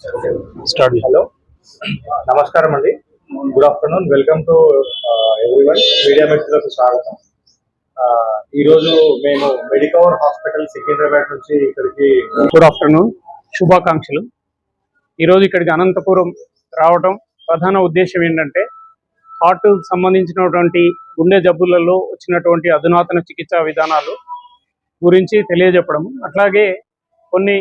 Start hello. నమస్కారం అండి. Good afternoon welcome to everyone media మిత్రులకు స్వాగతం. Uh, ఈరోజు మేము మెడికవర్ హాస్పిటల్ సికింద్రాబాద్ నుంచి ఇక్కడికి గుడ్ ఆఫ్టర్నూన్ శుభాకాంక్షలు. ఈరోజు ఇక్కడికి అనంతపురం రావడం ప్రధాన ఉద్దేశం ఏంటంటే హార్ట్ సంబంధించినటువంటి గుండె జబ్బులలో వచ్చినటువంటి అధునాతన చికిత్సా విధానాలు గురించి తెలియజెప్పడం అట్లాగే కొన్ని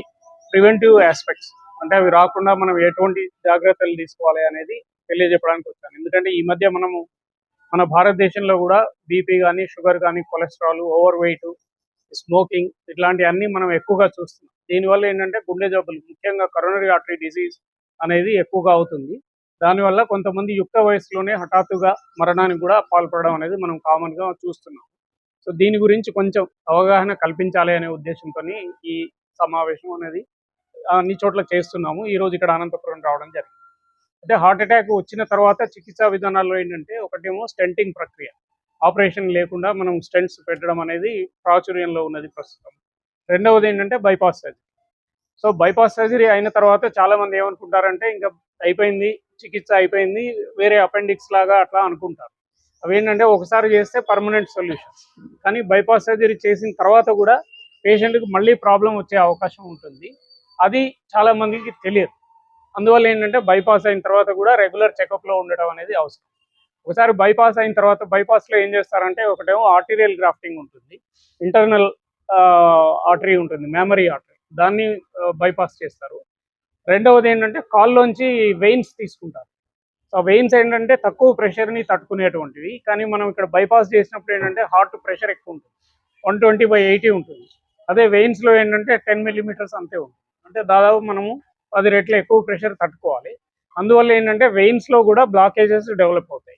ప్రివెంటివ్ ఆస్పెక్ట్స్ అంటే అవి రాకుండా మనం ఎటువంటి జాగ్రత్తలు తీసుకోవాలి అనేది తెలియజెప్పడానికి వచ్చాను. ఎందుకంటే ఈ మధ్య మనము మన భారతదేశంలో కూడా బీపీ కానీ షుగర్ కానీ కొలెస్ట్రాల్ ఓవర్ వెయిట్ స్మోకింగ్ ఇట్లాంటివన్నీ మనం ఎక్కువగా చూస్తున్నాం. దీనివల్ల ఏంటంటే గుండె జబ్బులు ముఖ్యంగా కరోనరీ ఆర్టరీ డిసీజ్ అనేది ఎక్కువగా అవుతుంది. దానివల్ల కొంతమంది యుక్త వయసులోనే హఠాత్తుగా మరణానికి కూడా పాల్పడడం అనేది మనం కామన్గా చూస్తున్నాం. సో దీని గురించి కొంచెం అవగాహన కల్పించాలి అనే ఉద్దేశంతో ఈ సమావేశం అనేది అన్ని చోట్ల చేస్తున్నాము. ఈ రోజు ఇక్కడ అనంతపురం రావడం జరిగింది. అంటే హార్ట్ అటాక్ వచ్చిన తర్వాత చికిత్సా విధానాల్లో ఏంటంటే ఒకటేమో స్టెంటింగ్ ప్రక్రియ. ఆపరేషన్ లేకుండా మనం స్టెంట్స్ పెట్టడం అనేది ప్రాచుర్యంలో ఉన్నది ప్రస్తుతం. రెండవది ఏంటంటే bypass surgery. So bypass surgery అయిన తర్వాత చాలా మంది ఏమనుకుంటారంటే ఇంకా అయిపోయింది చికిత్స అయిపోయింది వేరే అపెండిక్స్ లాగా అట్లా అనుకుంటారు. అవేంటంటే ఒకసారి చేస్తే పర్మనెంట్ సొల్యూషన్. కానీ బైపాస్ సర్జరీ చేసిన తర్వాత కూడా పేషెంట్కి మళ్ళీ ప్రాబ్లం వచ్చే అవకాశం ఉంటుంది. అది చాలా మందికి తెలియదు. అందువల్ల ఏంటంటే బైపాస్ అయిన తర్వాత కూడా రెగ్యులర్ చెకప్లో ఉండడం అనేది అవసరం. ఒకసారి బైపాస్ అయిన తర్వాత బైపాస్లో ఏం చేస్తారంటే ఒకటేమో ఆర్టీరియల్ గ్రాఫ్టింగ్ ఉంటుంది. ఇంటర్నల్ ఆర్టరీ ఉంటుంది మెమరీ ఆర్టరీ దాన్ని బైపాస్ చేస్తారు. రెండవది ఏంటంటే కాల్లోంచి వెయిన్స్ తీసుకుంటారు. సో వెయిన్స్ ఏంటంటే తక్కువ ప్రెషర్ని తట్టుకునేటువంటివి. కానీ మనం ఇక్కడ బైపాస్ చేసినప్పుడు ఏంటంటే హార్ట్ ప్రెషర్ ఎక్కువ ఉంటుంది. వన్ ట్వంటీ బై ఎయిటీ ఉంటుంది. అదే వెయిన్స్లో ఏంటంటే టెన్ మిల్లీమీటర్స్ అంతే ఉంటుంది. అంటే దాదాపు మనము పది రెట్లు ఎక్కువ ప్రెషర్ తట్టుకోవాలి. అందువల్ల ఏంటంటే వెయిన్స్లో కూడా బ్లాకేజెస్ డెవలప్ అవుతాయి.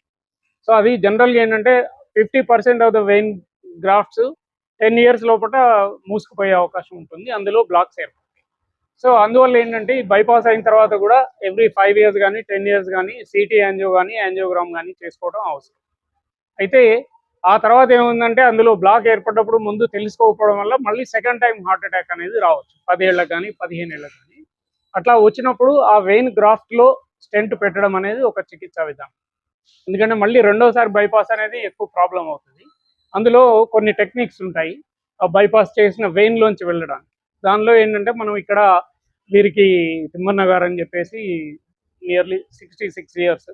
సో అది జనరల్గా ఏంటంటే fifty percent of the vein grafts ten years లోపల మూసుకుపోయే అవకాశం ఉంటుంది. అందులో బ్లాక్స్ ఏర్పడతాయి సో అందువల్ల ఏంటంటే ఈ బైపాస్ అయిన తర్వాత కూడా ఎవ్రీ ఫైవ్ ఇయర్స్ కానీ టెన్ ఇయర్స్ కానీ సిటీ యాంజియో కానీ యాంజియోగ్రామ్ కానీ చేసుకోవడం అవసరం. అయితే ఆ తర్వాత ఏముందంటే అందులో బ్లాక్ ఏర్పడ్డప్పుడు ముందు తెలుసుకోకపోవడం వల్ల మళ్ళీ సెకండ్ టైం హార్ట్ అటాక్ అనేది రావచ్చు. పదేళ్ళకి కానీ పదిహేను ఏళ్ళకి కానీ అట్లా వచ్చినప్పుడు ఆ వెయిన్ గ్రాఫ్ట్లో స్టెంట్ పెట్టడం అనేది ఒక చికిత్సా విధానం. ఎందుకంటే మళ్ళీ రెండోసారి బైపాస్ అనేది ఎక్కువ ప్రాబ్లం అవుతుంది. అందులో కొన్ని టెక్నిక్స్ ఉంటాయి. ఆ బైపాస్ చేసిన వెయిన్లోంచి వెళ్ళడానికి. దానిలో ఏంటంటే మనం ఇక్కడ వీరికి తిమ్మన్నగారు అని చెప్పేసి నియర్లీ సిక్స్టీ సిక్స్ ఇయర్స్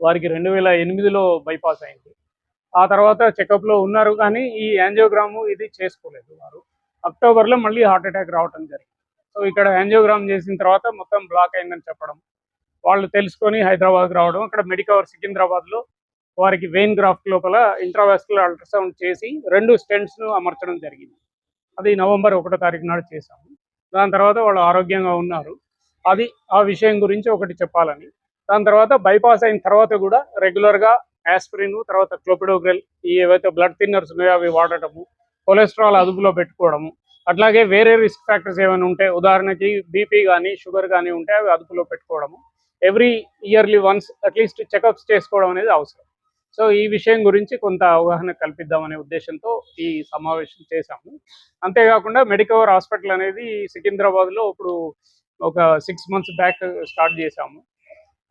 వారికి రెండు వేల ఎనిమిదిలో బైపాస్ అయింది. ఆ తర్వాత చెకప్లో ఉన్నారు కానీ ఈ యాంజియోగ్రాము ఇది చేసుకోలేదు వారు. అక్టోబర్లో మళ్ళీ హార్ట్ అటాక్ రావటం జరిగింది. సో ఇక్కడ యాంజియోగ్రామ్ చేసిన తర్వాత మొత్తం బ్లాక్ అయిందని చెప్పడం వాళ్ళు తెలుసుకొని హైదరాబాద్ రావడం అక్కడ మెడికవర్ సికింద్రాబాద్లో వారికి వెయిన్ గ్రాఫ్ట్ లోపల ఇంట్రావాస్కులర్ అల్ట్రాసౌండ్ చేసి రెండు స్టెంట్స్ను అమర్చడం జరిగింది. అది నవంబర్ ఒకటో తారీఖు నాడు చేశాము. దాని తర్వాత వాళ్ళు ఆరోగ్యంగా ఉన్నారు. అది ఆ విషయం గురించి ఒకటి చెప్పాలని. దాని తర్వాత బైపాస్ అయిన తర్వాత కూడా రెగ్యులర్గా యాస్పిరిన్ తర్వాత క్లోపిడోగ్రెల్ ఈ ఏవైతే బ్లడ్ థిన్నర్స్ ఉన్నాయో అవి వాడటము కొలెస్ట్రాల్ అదుపులో పెట్టుకోవడము అట్లాగే వేరే రిస్క్ ఫ్యాక్టర్స్ ఏమైనా ఉంటే ఉదాహరణకి బీపీ కానీ షుగర్ కానీ ఉంటే అవి అదుపులో పెట్టుకోవడము. Every yearly once at least checkups చేసుకోవడం అనేది అవసరం. సో ఈ విషయం గురించి కొంత అవగాహన కల్పిద్దామనే ఉద్దేశంతో ఈ సమావేశం చేశాము. అంతేకాకుండా మెడికవర్ హాస్పిటల్ అనేది సికింద్రాబాద్లో ఇప్పుడు ఒక సిక్స్ మంత్స్ బ్యాక్ స్టార్ట్ చేశాము.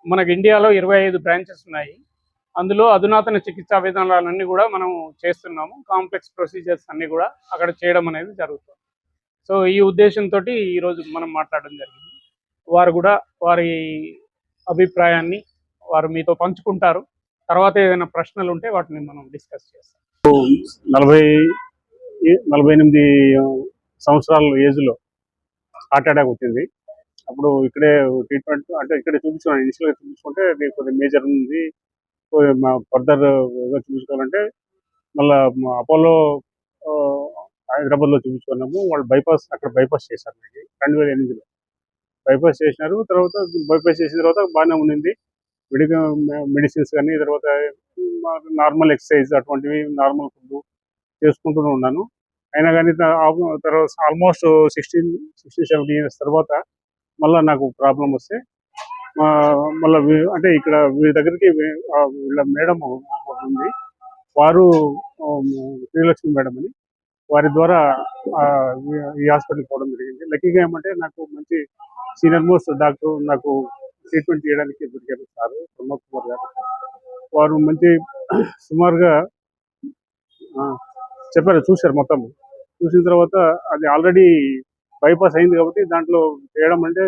మనకి ఇండియాలో ఇరవై ఐదు బ్రాంచెస్ ఉన్నాయి. అందులో అధునాతన చికిత్సా విధానాలన్నీ కూడా మనం చేస్తున్నాము. కాంప్లెక్స్ ప్రొసీజర్స్ అన్నీ కూడా అక్కడ చేయడం అనేది జరుగుతుంది. సో ఈ ఉద్దేశంతో ఈరోజు మనం మాట్లాడడం జరిగింది. వారు కూడా వారి అభిప్రాయాన్ని వారు మీతో పంచుకుంటారు. తర్వాత ఏదైనా ప్రశ్నలు ఉంటే వాటిని మనం డిస్కస్ చేస్తాం. నలభై నలభై ఎనిమిది సంవత్సరాల ఏజ్లో హార్ట్ అటాక్ వచ్చింది. అప్పుడు ఇక్కడే ట్రీట్మెంట్ అంటే ఇక్కడే చూపించుకున్నాను ఇనిషియల్గా చూపించుకుంటే కొద్దిగా మేజర్ ఉంది. ఫర్దర్ చూపించుకోవాలంటే మళ్ళా అపోలో హైదరాబాద్ హైదరాబాద్లో చూపించుకున్నాము. వాళ్ళు బైపాస్ అక్కడ బైపాస్ చేశారు నాకు రెండు వేల ఎనిమిదిలో. బైపాస్ చేసినారు. తర్వాత బైపాస్ చేసిన తర్వాత బాగానే ఉండింది మెడికల్ మెడిసిన్స్ కానీ తర్వాత నార్మల్ ఎక్సర్సైజ్ అటువంటివి నార్మల్ ఫుడ్ చేసుకుంటూనే ఉన్నాను. అయినా కానీ తర్వాత almost sixteen sixty seventeen years తర్వాత మళ్ళీ నాకు ప్రాబ్లం వస్తే మళ్ళీ అంటే ఇక్కడ వీరి దగ్గరికి వీళ్ళ మేడం ఉంది. వారు శ్రీలక్ష్మి మేడం అని. వారి ద్వారా ఆ, ఈ- హాస్పిటల్ హాస్పిటల్కి పోవడం జరిగింది. లక్కీగా ఏమంటే నాకు మంచి సీనియర్ మోస్ట్ డాక్టర్ నాకు ట్రీట్మెంట్ చేయడానికి దొరికారు సార్ ప్రమోద్ కుమార్ గారు. వారు మంచి సుమారుగా ఆ, చెప్పారు చూశారు మొత్తం చూసిన తర్వాత అది ఆల్రెడీ బైపాస్ అయింది కాబట్టి దాంట్లో చేయడం అంటే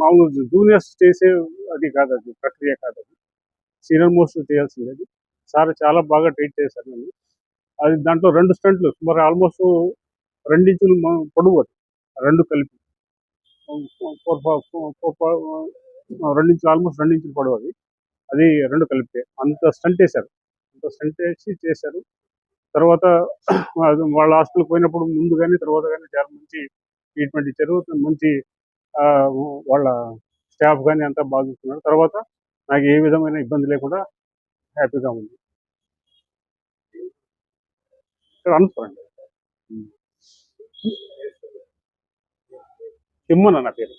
మామూలు జూనియర్స్ చేసే అది కాదు అది ప్రక్రియ కాదు అది. సీనియర్ మోస్ట్ చేయాల్సింది అది సార్ చాలా బాగా ట్రీట్ చేశారు నన్ను. అది దాంట్లో రెండు స్టంట్లు సుమారు ఆల్మోస్ట్ రెండించులు పొడవు అది. రెండు కలిపి. ఫోర్ రెండించులు ఆల్మోస్ట్ రెండించులు పొడవు అది. అది రెండు కలిపితే అంత స్టంట్ వేశారు. అంత స్టంట్ వేసి చేశారు. తర్వాత వాళ్ళ హాస్పిటల్కి పోయినప్పుడు ముందు కానీ తర్వాత కానీ చాలా మంచి ట్రీట్మెంట్ ఇచ్చారు. మంచి వాళ్ళ స్టాఫ్ కానీ అంతా బాగా తర్వాత నాకు ఏ విధమైన ఇబ్బంది లేకుండా హ్యాపీగా ఉంది. ఇక్కడ అనుకోండి తిమ్మన నా పేరు.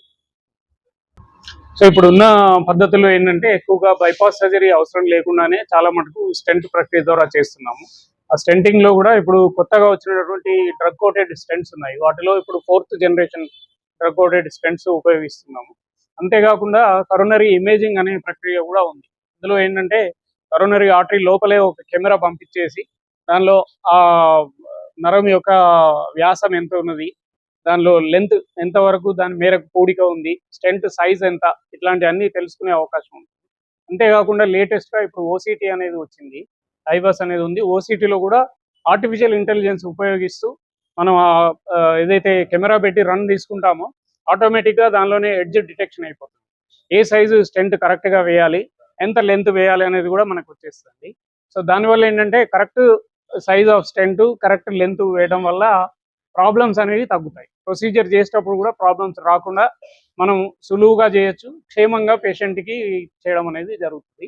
సో ఇప్పుడు ఉన్న పద్ధతుల్లో ఏంటంటే ఎక్కువగా బైపాస్ సర్జరీ అవసరం లేకుండానే చాలా మటుకు స్టెంట్ ప్రక్రియ ద్వారా చేస్తున్నాము. ఆ స్టెంటింగ్లో కూడా ఇప్పుడు కొత్తగా వచ్చినటువంటి డ్రగ్ కోటెడ్ స్టెంట్స్ ఉన్నాయి. వాటిలో ఇప్పుడు ఫోర్త్ జనరేషన్ రికార్డెడ్ స్టెంట్స్ ఉపయోగిస్తున్నాము. అంతేకాకుండా కరోనరీ ఇమేజింగ్ అనే ప్రక్రియ కూడా ఉంది. ఇందులో ఏంటంటే కరోనరీ ఆర్టరీ లోపలే ఒక కెమెరా పంపించేసి దానిలో ఆ నరం యొక్క వ్యాసం ఎంత ఉన్నది దానిలో లెంత్ ఎంత వరకు దాని మేరకు కూడిక ఉంది స్టెంట్ సైజ్ ఎంత ఇట్లాంటి అన్ని తెలుసుకునే అవకాశం ఉంది. అంతేకాకుండా లేటెస్ట్గా ఇప్పుడు ఓసీటీ అనేది వచ్చింది ఐబస్ అనేది ఉంది. ఓసీటీలో లో కూడా ఆర్టిఫిషియల్ ఇంటెలిజెన్స్ ఉపయోగిస్తూ మనం ఆ- ఏదైతే కెమెరా పెట్టి రన్ తీసుకుంటామో ఆటోమేటిక్గా దానిలోనే ఎడ్జ్ డిటెక్షన్ అయిపోతుంది. ఏ సైజు స్టెంట్ కరెక్ట్గా వేయాలి ఎంత లెంత్ వేయాలి అనేది కూడా మనకు వచ్చేస్తుంది. సో దానివల్ల ఏంటంటే correct size of stent correct length వేయడం వల్ల ప్రాబ్లమ్స్ అనేవి తగ్గుతాయి. ప్రొసీజర్ చేసేటప్పుడు కూడా ప్రాబ్లమ్స్ రాకుండా మనం సులువుగా చేయొచ్చు క్షేమంగా పేషెంట్కి కి చేయడం అనేది జరుగుతుంది.